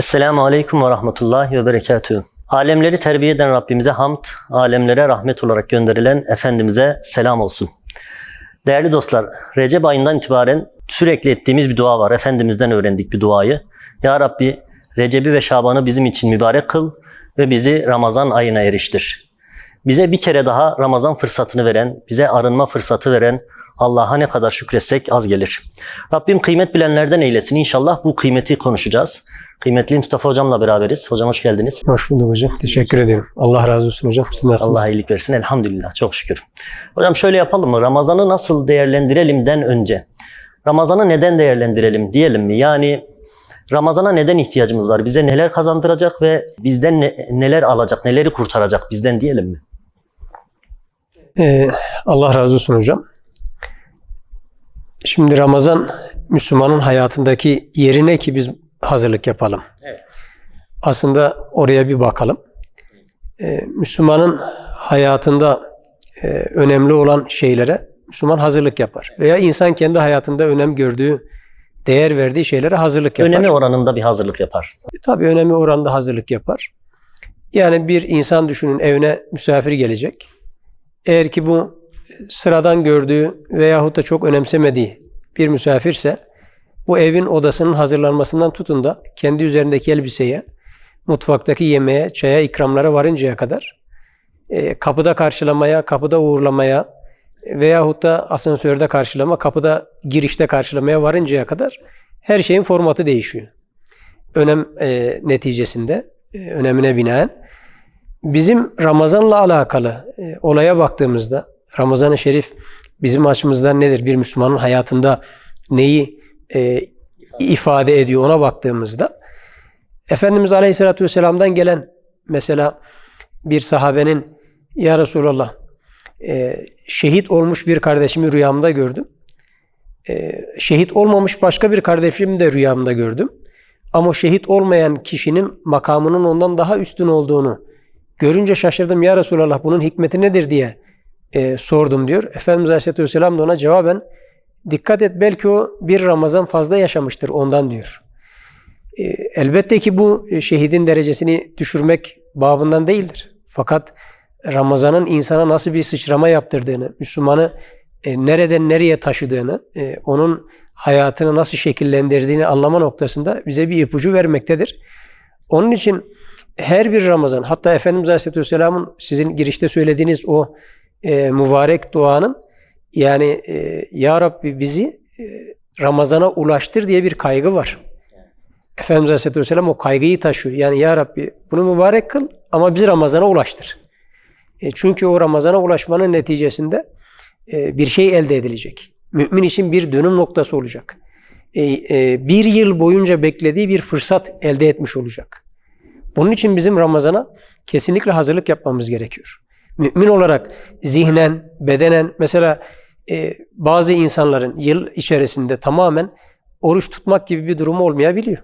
Esselamu Aleyküm ve Rahmetullahi ve Berekatühü. Alemleri terbiye eden Rabbimize hamd, alemlere rahmet olarak gönderilen Efendimiz'e selam olsun. Değerli dostlar, Recep ayından itibaren sürekli ettiğimiz bir dua var. Efendimiz'den öğrendik bir duayı. Ya Rabbi Recep'i ve Şaban'ı bizim için mübarek kıl ve bizi Ramazan ayına eriştir. Bize bir kere daha Ramazan fırsatını veren, bize arınma fırsatı veren Allah'a ne kadar şükretsek az gelir. Rabbim kıymet bilenlerden eylesin. İnşallah bu kıymeti konuşacağız. Kıymetli Mustafa Hocam'la beraberiz. Hocam hoş geldiniz. Hoş bulduk hocam. Teşekkür ederim. Allah razı olsun hocam. Siz nasılsınız? Allah iyilik versin. Elhamdülillah. Çok şükür. Hocam şöyle yapalım mı? Ramazan'ı nasıl değerlendirelimden önce. Ramazan'ı neden değerlendirelim diyelim mi? Yani Ramazan'a neden ihtiyacımız var? Bize neler kazandıracak ve bizden ne- neler alacak, neleri kurtaracak bizden diyelim mi? Ee, Allah razı olsun hocam. Şimdi Ramazan Müslümanın hayatındaki yerine ki biz hazırlık yapalım. Evet. Aslında oraya bir bakalım. Ee, Müslümanın hayatında e, önemli olan şeylere Müslüman hazırlık yapar. Veya insan kendi hayatında önem gördüğü, değer verdiği şeylere hazırlık yapar. Önemi oranında bir hazırlık yapar. E, Tabii önemli oranda hazırlık yapar. Yani bir insan düşünün evine misafir gelecek. Eğer ki bu sıradan gördüğü veyahut da çok önemsemediği bir misafirse bu evin odasının hazırlanmasından tutun da kendi üzerindeki elbiseye, mutfaktaki yemeğe, çaya, ikramlara varıncaya kadar e, kapıda karşılamaya, kapıda uğurlamaya veyahut da asansörde karşılama, kapıda girişte karşılamaya varıncaya kadar her şeyin formatı değişiyor önem e, neticesinde, e, önemine binaen. Bizim Ramazan'la alakalı e, olaya baktığımızda, Ramazan-ı Şerif bizim açımızdan nedir? Bir Müslümanın hayatında neyi e, ifade ediyor ona baktığımızda, Efendimiz Aleyhisselatü Vesselam'dan gelen mesela bir sahabenin Ya Resulallah e, şehit olmuş bir kardeşimi rüyamda gördüm. E, şehit olmamış başka bir kardeşimi de rüyamda gördüm. Ama şehit olmayan kişinin makamının ondan daha üstün olduğunu görünce şaşırdım. Ya Resulallah bunun hikmeti nedir diye e, sordum diyor. Efendimiz Aleyhisselatü Vesselam da ona cevaben dikkat et belki o bir Ramazan fazla yaşamıştır ondan diyor. E, elbette ki bu e, şehidin derecesini düşürmek babından değildir. Fakat Ramazan'ın insana nasıl bir sıçrama yaptırdığını, Müslümanı e, nereden nereye taşıdığını, onun hayatını nasıl şekillendirdiğini anlama noktasında bize bir ipucu vermektedir. Onun için her bir Ramazan, hatta Efendimiz Aleyhisselatü Vesselam'ın sizin girişte söylediğiniz o e, mübarek duanın yani e, Ya Rabbi bizi e, Ramazan'a ulaştır diye bir kaygı var. Efendimiz Aleyhisselatü Vesselam o kaygıyı taşıyor. Yani Ya Rabbi bunu mübarek kıl ama bizi Ramazan'a ulaştır. E, çünkü o Ramazan'a ulaşmanın neticesinde e, bir şey elde edilecek. Mümin için bir dönüm noktası olacak. E, e, bir yıl boyunca beklediği bir fırsat elde etmiş olacak. Bunun için bizim Ramazan'a kesinlikle hazırlık yapmamız gerekiyor. Mümin olarak zihnen, bedenen mesela e, bazı insanların yıl içerisinde tamamen oruç tutmak gibi bir durumu olmayabiliyor.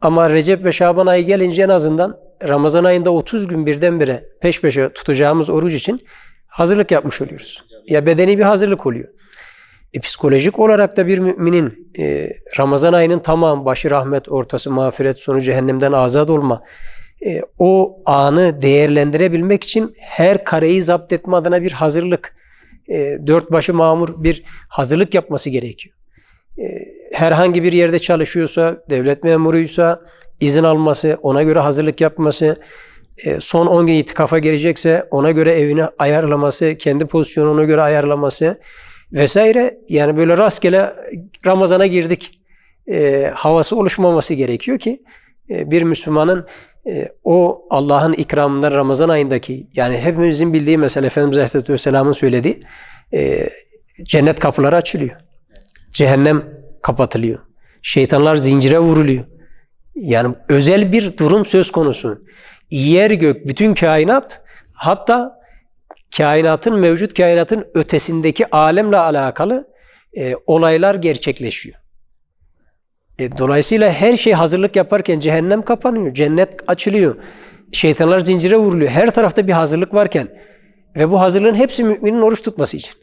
Ama Recep ve Şaban ayı gelince en azından Ramazan ayında 30 gün birdenbire peş peşe tutacağımız oruç için hazırlık yapmış oluyoruz. Ya bedeni bir hazırlık oluyor. E, psikolojik olarak da bir müminin e, Ramazan ayının tamam başı rahmet, ortası mağfiret, sonu cehennemden azat olma e, o anı değerlendirebilmek için her kareyi zapt etme adına bir hazırlık, e, dört başı mamur bir hazırlık yapması gerekiyor. E, herhangi bir yerde çalışıyorsa, devlet memuruysa izin alması, ona göre hazırlık yapması, e, son 10 gün itikafa girecekse ona göre evini ayarlaması, kendi pozisyonunu ona göre ayarlaması vesaire. Yani böyle rastgele Ramazan'a girdik e, havası oluşmaması gerekiyor ki e, bir Müslümanın o Allah'ın ikramından Ramazan ayındaki yani hepimizin bildiği mesela Efendimiz Aleyhisselatü Vesselam'ın söylediği e, cennet kapıları açılıyor. Cehennem kapatılıyor. Şeytanlar zincire vuruluyor. Yani özel bir durum söz konusu. yer gök, bütün kainat hatta kainatın, mevcut kainatın ötesindeki alemle alakalı e, olaylar gerçekleşiyor. E, dolayısıyla her şey hazırlık yaparken cehennem kapanıyor, cennet açılıyor, şeytanlar zincire vuruluyor. Her tarafta bir hazırlık varken ve bu hazırlığın hepsi müminin oruç tutması için.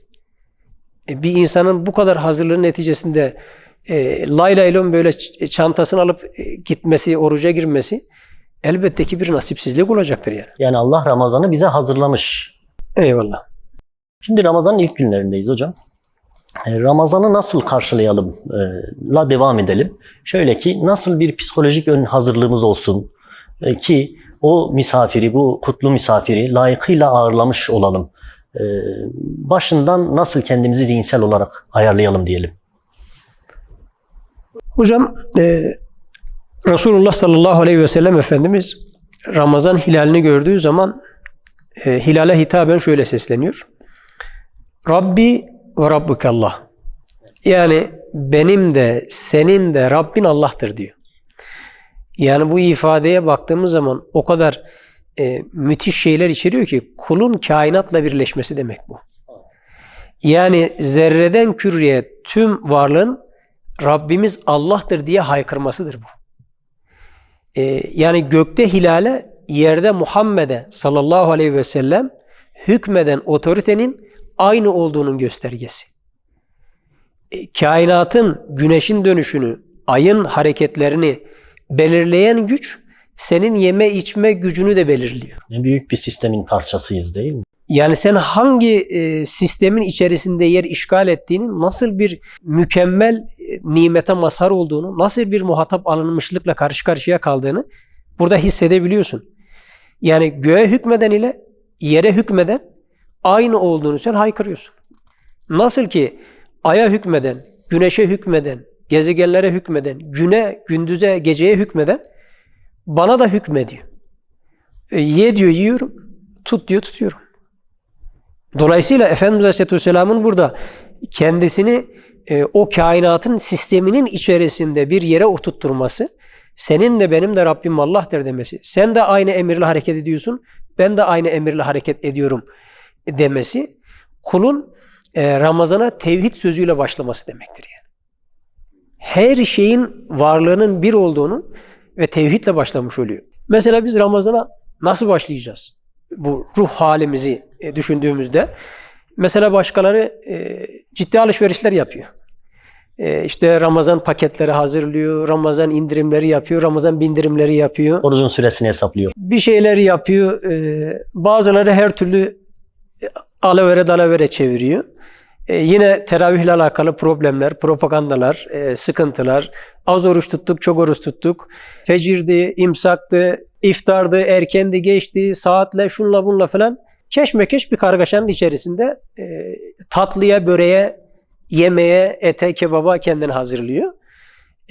E, bir insanın bu kadar hazırlığın neticesinde e, lay lay lom böyle ç- çantasını alıp e, gitmesi, oruca girmesi elbette ki bir nasipsizlik olacaktır yani. Yani Allah Ramazan'ı bize hazırlamış. Eyvallah. Şimdi Ramazan'ın ilk günlerindeyiz hocam. E, Ramazan'ı nasıl karşılayalım e, la devam edelim. Şöyle ki nasıl bir psikolojik ön hazırlığımız olsun e, ki o misafiri, bu kutlu misafiri layıkıyla ağırlamış olalım. Başından nasıl kendimizi zihinsel olarak ayarlayalım diyelim. Hocam e, Resulullah sallallahu aleyhi ve sellem Efendimiz Ramazan hilalini gördüğü zaman hilale hitaben şöyle sesleniyor. Rabbi ve Rabbukallah. Yani benim de senin de Rabbin Allah'tır diyor. Yani bu ifadeye baktığımız zaman o kadar e, müthiş şeyler içeriyor ki kulun kainatla birleşmesi demek bu. Yani zerreden küreye tüm varlığın Rabbimiz Allah'tır diye haykırmasıdır bu. Ee, yani gökte hilale, yerde Muhammed'e sallallahu aleyhi ve sellem hükmeden otoritenin aynı olduğunun göstergesi. E, kainatın, güneşin dönüşünü, ayın hareketlerini belirleyen güç senin yeme içme gücünü de belirliyor. Ne büyük bir sistemin parçasıyız değil mi? Yani sen hangi e, sistemin içerisinde yer işgal ettiğini, nasıl bir mükemmel e, nimete mazhar olduğunu, nasıl bir muhatap alınmışlıkla karşı karşıya kaldığını burada hissedebiliyorsun. Yani göğe hükmeden ile yere hükmeden aynı olduğunu sen haykırıyorsun. Nasıl ki aya hükmeden, güneşe hükmeden, gezegenlere hükmeden, güne, gündüze, geceye hükmeden bana da hükmediyor. E, ye diyor yiyorum, tut diyor tutuyorum. Dolayısıyla Efendimiz Aleyhisselatü Vesselam'ın burada kendisini e, o kainatın sisteminin içerisinde bir yere oturtturması, senin de benim de Rabbim Allah'tır demesi, sen de aynı emirle hareket ediyorsun, ben de aynı emirle hareket ediyorum demesi, kulun e, Ramazan'a tevhid sözüyle başlaması demektir yani. Her şeyin varlığının bir olduğunu ve tevhidle başlamış oluyor. Mesela biz Ramazan'a nasıl başlayacağız? Bu ruh halimizi e, düşündüğümüzde mesela başkaları e, ciddi alışverişler yapıyor. E, işte Ramazan paketleri hazırlıyor, Ramazan indirimleri yapıyor, Ramazan bindirimleri yapıyor. Orucun süresini hesaplıyor. Bir şeyler yapıyor. E, bazıları her türlü alavere dalavere çeviriyor. E, yine teravihle alakalı problemler, propagandalar, e, sıkıntılar. Az oruç tuttuk, çok oruç tuttuk. Fecirdi, imsaktı, iftardı, erkendi, geçti, saatle, şunla bunla falan. Keşmekeş bir kargaşanın içerisinde e, tatlıya, böreğe, yemeğe, ete, kebaba kendini hazırlıyor.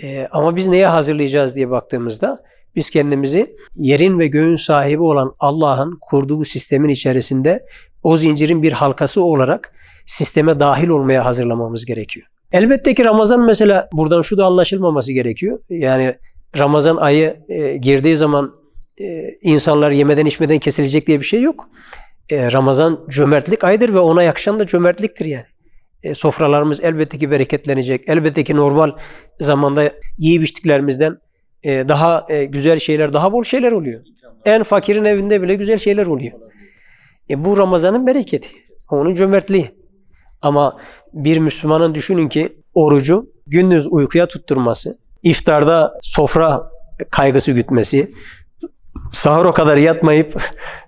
E, ama biz neye hazırlayacağız diye baktığımızda biz kendimizi yerin ve göğün sahibi olan Allah'ın kurduğu sistemin içerisinde o zincirin bir halkası olarak sisteme dahil olmaya hazırlamamız gerekiyor. Elbette ki Ramazan mesela buradan şu da anlaşılmaması gerekiyor. Yani Ramazan ayı e, girdiği zaman e, insanlar yemeden içmeden kesilecek diye bir şey yok. E, Ramazan cömertlik ayıdır ve ona yakışan da cömertliktir yani. E, sofralarımız elbette ki bereketlenecek. Elbette ki normal zamanda yiyip içtiklerimizden e, daha e, güzel şeyler, daha bol şeyler oluyor. En fakirin evinde bile güzel şeyler oluyor. E, bu Ramazan'ın bereketi. Onun cömertliği. Ama bir Müslümanın düşünün ki orucu gündüz uykuya tutturması, iftarda sofra kaygısı gütmesi, sahura kadar yatmayıp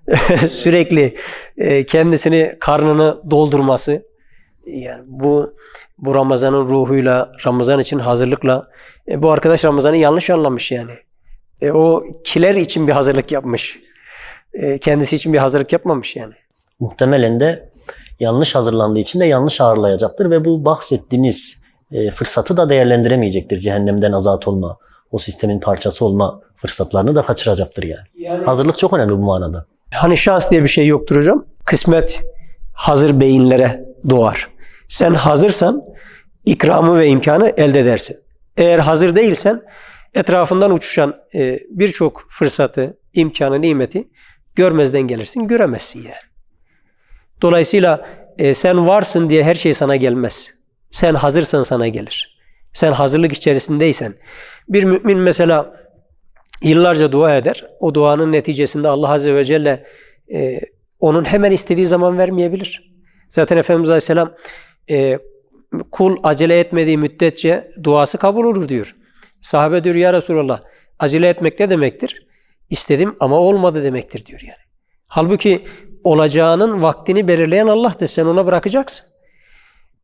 sürekli e, kendisini karnını doldurması yani bu bu Ramazan'ın ruhuyla Ramazan için hazırlıkla e, bu arkadaş Ramazan'ı yanlış anlamış yani. E, o kiler için bir hazırlık yapmış. E, kendisi için bir hazırlık yapmamış yani. Muhtemelen de yanlış hazırlandığı için de yanlış ağırlayacaktır ve bu bahsettiğiniz e, fırsatı da değerlendiremeyecektir. Cehennemden azat olma, o sistemin parçası olma fırsatlarını da kaçıracaktır yani. Yani Hazırlık çok önemli bu manada. Hani şans diye bir şey yoktur hocam. Kısmet hazır beyinlere doğar. Sen hazırsan ikramı ve imkanı elde edersin. Eğer hazır değilsen etrafından uçuşan e, birçok fırsatı, imkanı, nimeti görmezden gelirsin, göremezsin yani. Dolayısıyla e, sen varsın diye her şey sana gelmez. Sen hazırsan sana gelir. Sen hazırlık içerisindeysen. Bir mümin mesela yıllarca dua eder. O duanın neticesinde Allah Azze ve Celle e, onun hemen istediği zaman vermeyebilir. Zaten Efendimiz Aleyhisselam e, kul acele etmediği müddetçe duası kabul olur diyor. Sahabe diyor ya Resulallah acele etmek ne demektir? İstedim ama olmadı demektir diyor yani. Halbuki olacağının vaktini belirleyen Allah'tır. Sen ona bırakacaksın.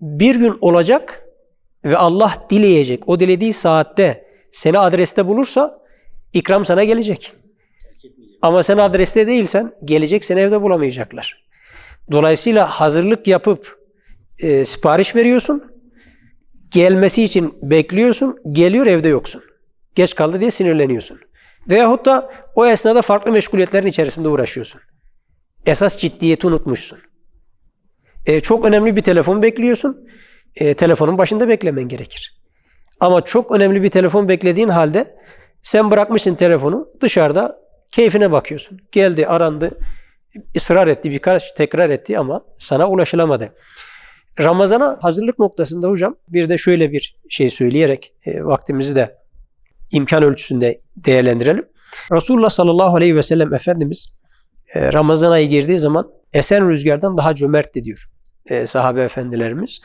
Bir gün olacak ve Allah dileyecek. O dilediği saatte seni adreste bulursa ikram sana gelecek. Ama sen adreste değilsen gelecek seni evde bulamayacaklar. Dolayısıyla hazırlık yapıp e, sipariş veriyorsun. Gelmesi için bekliyorsun. Geliyor evde yoksun. Geç kaldı diye sinirleniyorsun. Veyahut da o esnada farklı meşguliyetlerin içerisinde uğraşıyorsun. Esas ciddiyeti unutmuşsun. E, çok önemli bir telefon bekliyorsun. E, telefonun başında beklemen gerekir. Ama çok önemli bir telefon beklediğin halde sen bırakmışsın telefonu dışarıda keyfine bakıyorsun. Geldi arandı ısrar etti birkaç tekrar etti ama sana ulaşılamadı. Ramazana hazırlık noktasında hocam bir de şöyle bir şey söyleyerek e, vaktimizi de imkan ölçüsünde değerlendirelim. Resulullah sallallahu aleyhi ve sellem Efendimiz e, Ramazan ayı girdiği zaman esen rüzgardan daha cömertti diyor e, sahabe efendilerimiz.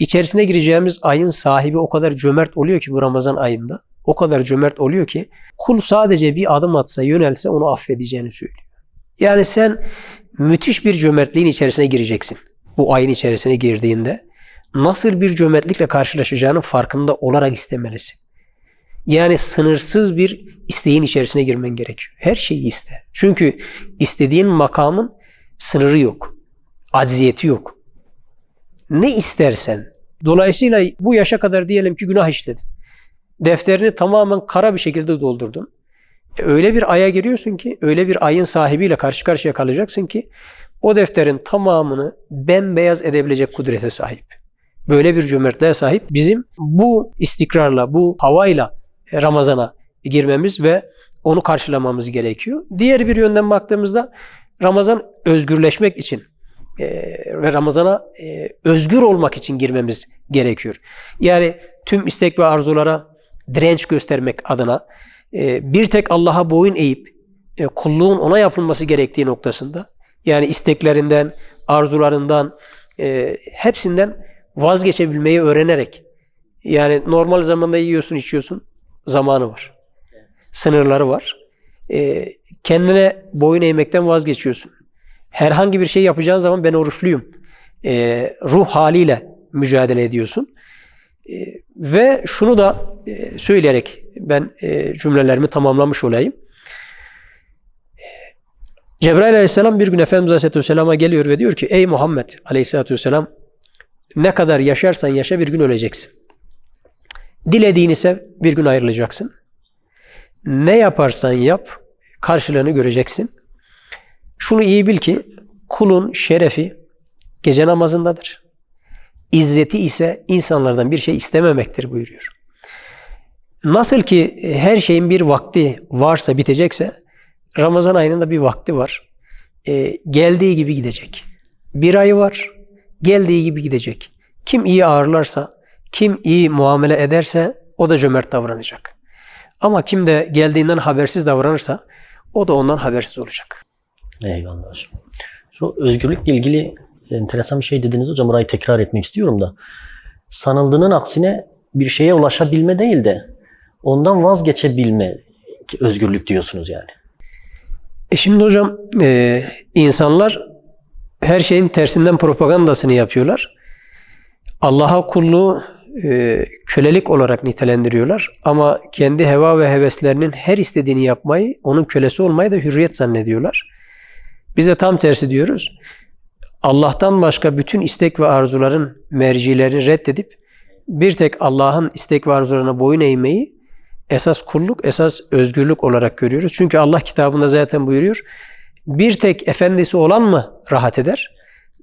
İçerisine gireceğimiz ayın sahibi o kadar cömert oluyor ki bu Ramazan ayında. O kadar cömert oluyor ki kul sadece bir adım atsa yönelse onu affedeceğini söylüyor. Yani sen müthiş bir cömertliğin içerisine gireceksin. Bu ayın içerisine girdiğinde nasıl bir cömertlikle karşılaşacağının farkında olarak istemelisin. Yani sınırsız bir isteğin içerisine girmen gerekiyor. Her şeyi iste. Çünkü istediğin makamın sınırı yok. Acziyeti yok. Ne istersen. Dolayısıyla bu yaşa kadar diyelim ki günah işledin. Defterini tamamen kara bir şekilde doldurdun. E öyle bir aya giriyorsun ki, öyle bir ayın sahibiyle karşı karşıya kalacaksın ki o defterin tamamını bembeyaz edebilecek kudrete sahip. Böyle bir cömertliğe sahip bizim bu istikrarla, bu havayla Ramazan'a girmemiz ve onu karşılamamız gerekiyor. Diğer bir yönden baktığımızda Ramazan özgürleşmek için e, ve Ramazan'a e, özgür olmak için girmemiz gerekiyor. Yani tüm istek ve arzulara direnç göstermek adına e, bir tek Allah'a boyun eğip e, kulluğun ona yapılması gerektiği noktasında yani isteklerinden, arzularından e, hepsinden vazgeçebilmeyi öğrenerek yani normal zamanda yiyorsun, içiyorsun zamanı var. Sınırları var. E, kendine boyun eğmekten vazgeçiyorsun. Herhangi bir şey yapacağın zaman ben oruçluyum. E, ruh haliyle mücadele ediyorsun. E, ve şunu da e, söyleyerek ben e, cümlelerimi tamamlamış olayım. Cebrail aleyhisselam bir gün Efendimiz aleyhisselatü vesselama geliyor ve diyor ki ey Muhammed aleyhisselatü vesselam ne kadar yaşarsan yaşa bir gün öleceksin. Dilediğini sev bir gün ayrılacaksın. Ne yaparsan yap karşılığını göreceksin. Şunu iyi bil ki kulun şerefi gece namazındadır. İzzeti ise insanlardan bir şey istememektir buyuruyor. Nasıl ki her şeyin bir vakti varsa bitecekse Ramazan ayının da bir vakti var. Ee, geldiği gibi gidecek. Bir ayı var. Geldiği gibi gidecek. Kim iyi ağırlarsa, kim iyi muamele ederse o da cömert davranacak. Ama kim de geldiğinden habersiz davranırsa o da ondan habersiz olacak. Eyvallah hocam. Şu özgürlükle ilgili enteresan bir şey dediniz hocam. Orayı tekrar etmek istiyorum da. Sanıldığının aksine bir şeye ulaşabilme değil de ondan vazgeçebilme özgürlük diyorsunuz yani. E şimdi hocam e, insanlar her şeyin tersinden propagandasını yapıyorlar. Allah'a kulluğu e, kölelik olarak nitelendiriyorlar. Ama kendi heva ve heveslerinin her istediğini yapmayı, onun kölesi olmayı da hürriyet zannediyorlar. Biz de tam tersi diyoruz. Allah'tan başka bütün istek ve arzuların mercilerini reddedip bir tek Allah'ın istek ve arzularına boyun eğmeyi esas kulluk, esas özgürlük olarak görüyoruz. Çünkü Allah kitabında zaten buyuruyor. Bir tek efendisi olan mı rahat eder?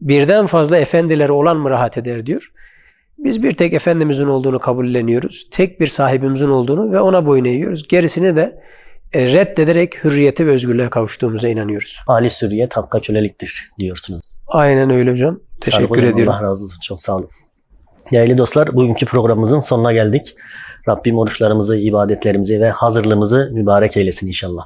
Birden fazla efendileri olan mı rahat eder diyor. Biz bir tek Efendimizin olduğunu kabulleniyoruz. Tek bir sahibimizin olduğunu ve ona boyun eğiyoruz. Gerisini de e, reddederek hürriyete ve özgürlüğe kavuştuğumuza inanıyoruz. Ali sürriyet hakka köleliktir diyorsunuz. Aynen öyle hocam. Teşekkür olun, ediyorum. Allah razı olsun. Çok sağ olun. Değerli dostlar, bugünkü programımızın sonuna geldik. Rabbim oruçlarımızı, ibadetlerimizi ve hazırlığımızı mübarek eylesin inşallah.